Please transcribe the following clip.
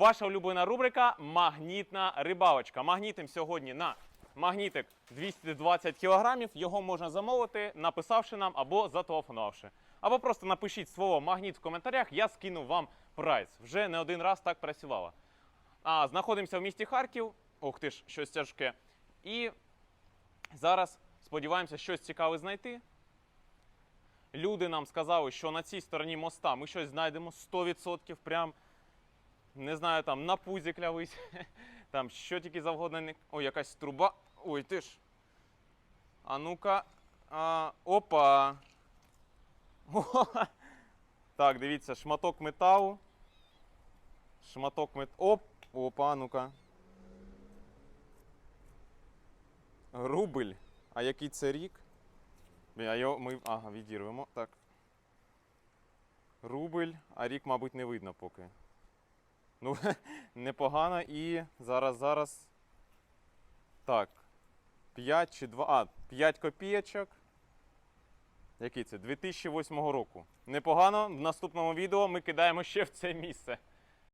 Ваша улюблена рубрика Магнітна рибалочка. Магнітим сьогодні на магнітик 220 кг. Його можна замовити, написавши нам або зателефонувавши. Або просто напишіть слово магніт в коментарях, я скину вам прайс. Вже не один раз так працювало. А знаходимося в місті Харків. Ох ти ж, щось тяжке. І зараз сподіваємося щось цікаве знайти. Люди нам сказали, що на цій стороні моста ми щось знайдемо 100%. Прям не знаю, там на пузі клявись, там що тільки завгодно. Не... Ой, якась труба. Ой, ти ж. А ну-ка. А, опа. Так, дивіться, шматок металу. Шматок мет. Оп! Опа, ну-ка. Рубль. А який це рік? А його ми. Ага, відірвемо. Так. Рубль, а рік, мабуть, не видно поки. Ну, непогано і зараз, зараз. Так. 5 чи 2. А, 5 копійочок. Який це? 2008 року. Непогано. В наступному відео ми кидаємо ще в це місце.